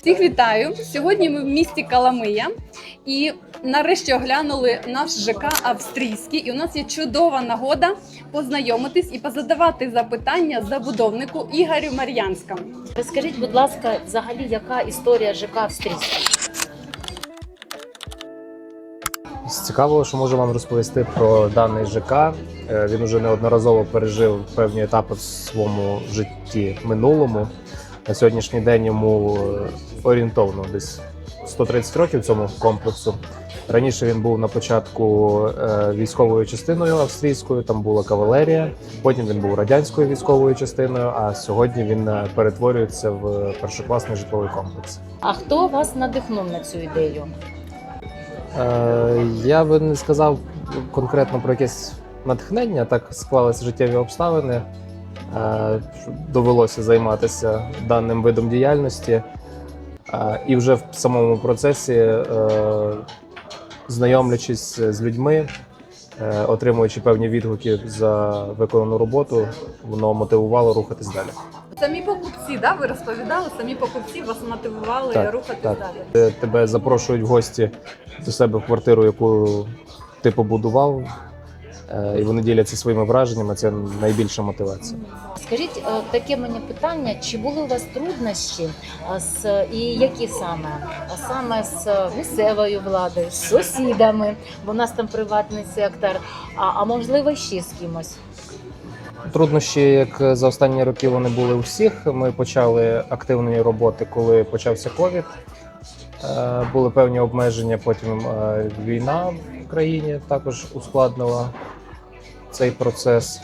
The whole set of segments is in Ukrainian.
Всіх вітаю! Сьогодні ми в місті Каламия і нарешті оглянули наш ЖК австрійський. І у нас є чудова нагода познайомитись і позадавати запитання забудовнику Ігорю Мар'янському. Розкажіть, будь ласка, взагалі, яка історія ЖК австрійська? Цікаво, що можу вам розповісти про даний ЖК. Е, Він уже неодноразово пережив певні етапи в своєму житті минулому. На сьогоднішній день йому е, орієнтовно десь 130 років цьому комплексу. Раніше він був на початку е, військовою частиною австрійською, там була кавалерія. Потім він був радянською військовою частиною. А сьогодні він е, перетворюється в першокласний житловий комплекс. А хто вас надихнув на цю ідею? Е, Я би не сказав конкретно про якесь натхнення, так склалися життєві обставини. Е, Довелося займатися даним видом діяльності. Е, І вже в самому процесі, е, знайомлячись з людьми, отримуючи певні відгуки за виконану роботу, воно мотивувало рухатись далі. Самі покупці, да, ви розповідали, самі покупці вас мотивували Так, рухатись так. далі. Тебе запрошують в гості до себе в квартиру, яку ти побудував, і вони діляться своїми враженнями. Це найбільша мотивація. Скажіть е, таке мені питання: чи були у вас труднощі з і які саме? А саме з місцевою владою, з сусідами, бо у нас там приватний сектор, а, а можливо ще з кимось? Труднощі, як за останні роки, вони були у всіх. Ми почали активної роботи, коли почався ковід. Е, Були певні обмеження. Потім е, війна в країні також ускладнила цей процес.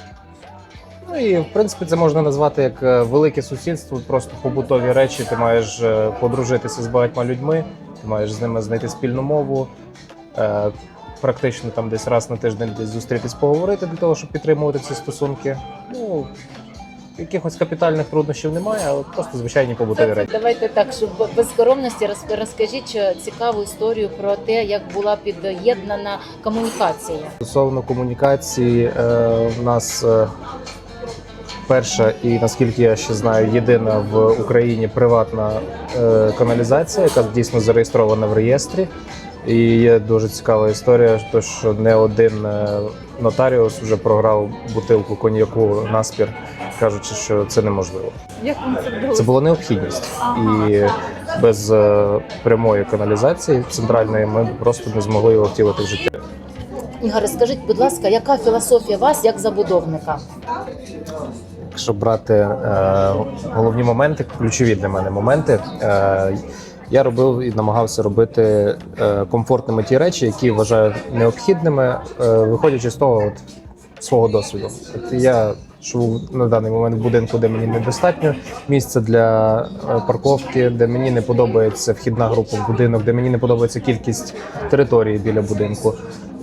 Ну і в принципі це можна назвати як е, велике сусідство, просто побутові речі. Ти маєш е, подружитися з багатьма людьми, ти маєш з ними знайти спільну мову. е, Практично там десь раз на тиждень десь зустрітись, поговорити для того, щоб підтримувати ці стосунки. Ну якихось капітальних труднощів немає, але просто звичайні побутові речі. Давайте так, щоб без скоромності роз- розкажіть цікаву історію про те, як була під'єднана комунікація. Стосовно комунікації, е, в нас е, перша і наскільки я ще знаю, єдина в Україні приватна е, каналізація, яка дійсно зареєстрована в реєстрі. І є дуже цікава історія, то що не один е, нотаріус вже програв бутилку коньяку наспір, кажучи, що це неможливо. Як вам це вдалося? Це була необхідність, Ага. і без е, прямої каналізації центральної ми просто не змогли його втілити в життя. Ігоре, скажіть, будь ласка, яка філософія вас як забудовника? Якщо брати е, головні моменти, ключові для мене моменти, е, я робив і намагався робити е, комфортними ті речі, які вважаю необхідними, е, виходячи з того от, свого досвіду. От я живу на даний момент в будинку, де мені недостатньо місця для е, парковки, де мені не подобається вхідна група в будинок, де мені не подобається кількість території біля будинку.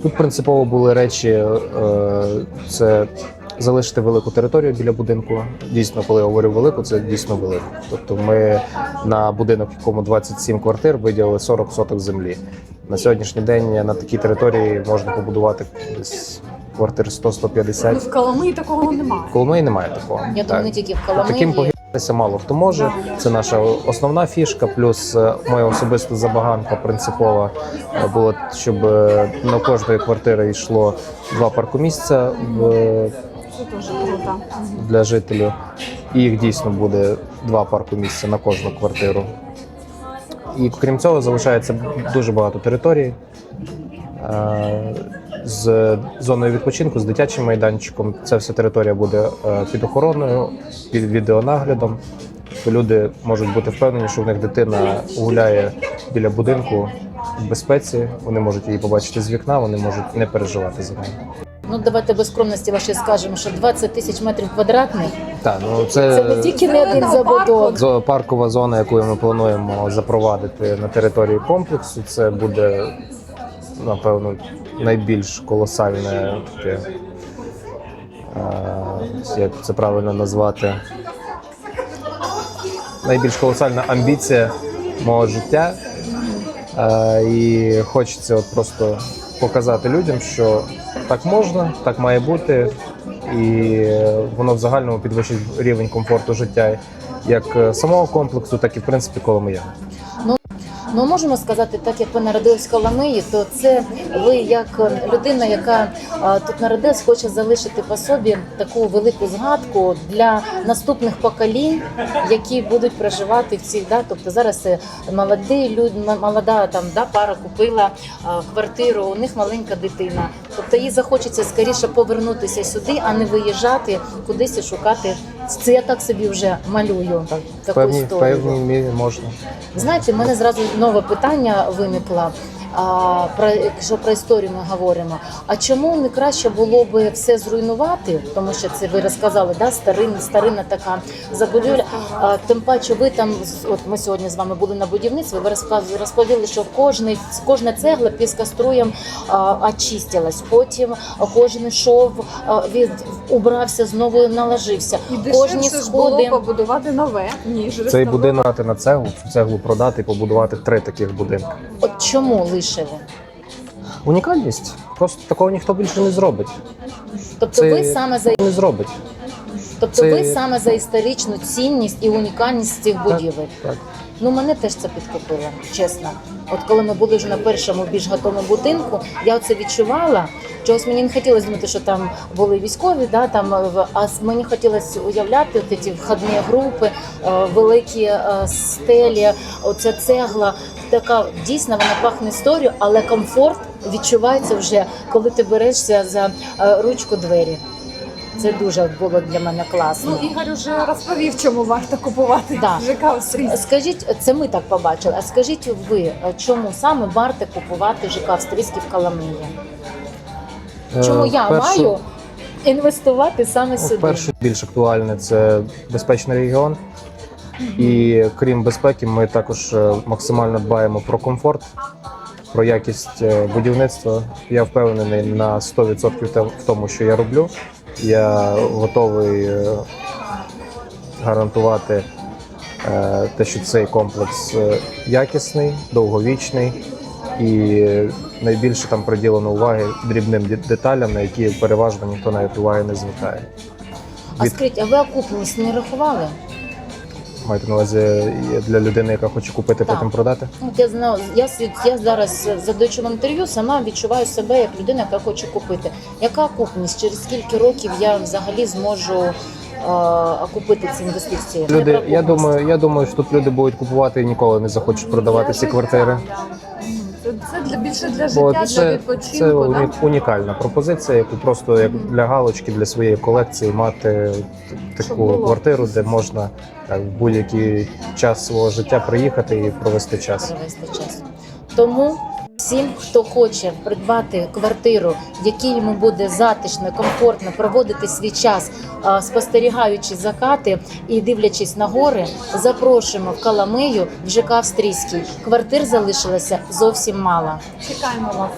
Тут принципово були речі, це залишити велику територію біля будинку. Дійсно, коли я говорю велику, це дійсно велику. Тобто, ми на будинок, в якому 27 квартир, виділили 40 соток землі. На сьогоднішній день на такій території можна побудувати десь квартир 100-150. Ну, в Коломиї такого немає. В Коломиї немає такого. Я думаю, не Так. тільки в Коломиї. Таким погірнитися мало хто може. Це наша основна фішка. Плюс е, моя особиста забаганка принципова е, була, щоб е, на кожної квартири йшло два паркомісця в Це дуже круто. для жителів. І їх дійсно буде два паркомісця на кожну квартиру. І крім цього, залишається дуже багато територій е, з зоною відпочинку, з дитячим майданчиком. Ця вся територія буде е, під охороною, під відеонаглядом. Люди можуть бути впевнені, що в них дитина гуляє біля будинку в безпеці. Вони можуть її побачити з вікна, вони можуть не переживати за нею. Ну давайте без скромності ваші скажемо, що 20 тисяч метрів квадратних Так, ну це не тільки не один забудов. Зо- Паркова зона, яку ми плануємо запровадити на території комплексу, це буде напевно найбільш колосальне таке, е, як це правильно назвати, найбільш колосальна амбіція мого життя. Е, І хочеться от просто показати людям, що так можна, так має бути. і воно в загальному підвищить рівень комфорту життя як е, самого комплексу, так і в принципі Коломия. Ну можемо сказати, так як ви народились в Коломиї, то це ви як людина, яка тут народилась, хоче залишити по собі таку велику згадку для наступних поколінь, які будуть проживати в цих да. Тобто зараз молоді люди, молода там да пара купила квартиру, у них маленька дитина. Тобто їй захочеться скоріше повернутися сюди, а не виїжджати кудись і шукати. Це я так собі вже малюю так, В Певні, певній, в певній мірі можна. Знаєте, в мене зразу нове питання виникло. А, про якщо про історію ми говоримо. А чому не краще було би все зруйнувати? Тому що це ви розказали, да, старинна, старинна така забудівля. А, тим паче, ви там з- от ми сьогодні з вами були на будівництві. Ви розповіли, що кожний кожна цегла піскоструєм очистилась. Потім кожен шов а, від убрався, знову наложився. І Кожні дешевше ж було сходи. побудувати нове, ніж Цей будинок на цеглу, цеглу продати побудувати три таких будинки. От чому лишили? Унікальність. Просто такого ніхто більше не зробить. Тобто Це- ви саме за Не зробить. Тобто це- ви саме за історичну цінність і унікальність цих будівель. Так. Ну мене теж це підкупило, чесно. От коли ми були вже на першому більш готовому будинку, я це відчувала. Чогось мені не хотілося думати, що там були військові, да, там, е, а мені хотілося уявляти от ці входні групи, е, великі е, стелі, оця цегла. Така дійсно вона пахне історією, але комфорт відчувається вже, коли ти берешся за ручку двері. Це дуже було для мене класно. Ну, Ігор вже розповів, чому варто купувати Да. ЖК Австрійський. Скажіть, це ми так побачили. А скажіть ви, чому саме варто купувати ЖК австрійський в? Чому Е, я першу- маю інвестувати саме Ну, сюди? Перше більш актуальне це безпечний регіон. І крім безпеки, ми також е, максимально дбаємо про комфорт, про якість е, будівництва. Я впевнений на 100% в тому, що я роблю. Я готовий е, гарантувати е, те, що цей комплекс е, якісний, довговічний і найбільше там приділено уваги дрібним деталям, на які переважно ніхто навіть уваги не звертає. А скажіть, а ви окупність не рахували? Маєте на увазі для людини, яка хоче купити, Так. потім продати? От я знаю, я, свід- я зараз задаючи вам інтерв'ю, сама відчуваю себе як людина, яка хоче купити. Яка купність? Через скільки років я взагалі зможу е, окупити ці інвестиції? Люди, я думаю, я думаю, що тут люди будуть купувати і ніколи не захочуть продавати ці квартири. Це, для більше для життя, Бо для це, відпочинку. це да? унікальна пропозиція, яку просто як для галочки для своєї колекції мати таку було. квартиру, де можна так, в будь-який час свого життя приїхати і провести час. провести час. Тому всім, хто хоче придбати квартиру, в якій йому буде затишно, комфортно проводити свій час, спостерігаючи закати і дивлячись на гори, запрошуємо в Каламию в ЖК Австрійський. Квартир залишилося зовсім мало. Чекаємо вас.